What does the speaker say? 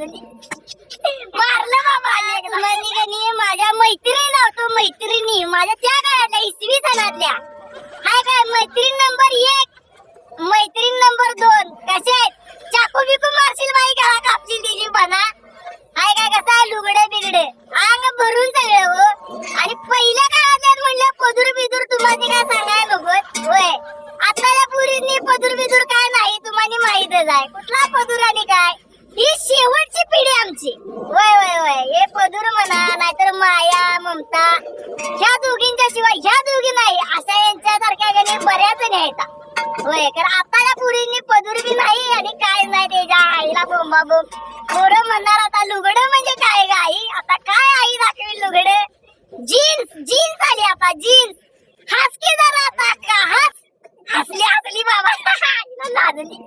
मारलं बाबा माझ्या मैत्रीण लावतो मैत्रिणी. माझ्या त्या काळातल्या इसवी सणातल्या. हाय काय मैत्रीण नंबर एक. मैत्रीण नंबर दोन. कसे आहेत? चाकू बिकू मारशील बाई का कापशील तिची बना हाय काय कसा लुगडे बिगडे. अंग भरून सगळं हो. आणि पहिल्या काळातल्या म्हणलं पदूर बिदूर तुम्हाला काय सांगाय बघत होय. आताच्या पुरींनी पदूर बिदूर काय नाही तुम्हाला माहितच आहे. कुठला पदूर आणि काय? ही शेवट माया ममता. ह्या दोघींच्या शिवाय ह्या दोघी नाही अशा यांच्यासारख्या गणी बऱ्याच न्यायचा आहेत. होय कारण या पुरींनी पदूर बी नाही आणि काय नाही त्याच्या आईला बोंबा बोंब. पोरं म्हणणार आता लुगडं म्हणजे काय ग आई? आता काय आई दाखवी लुगडं? जीन्स जीन्स आली आता जीन्स. हस की जरा आता का हस. हसली हसली बाबा. नाजली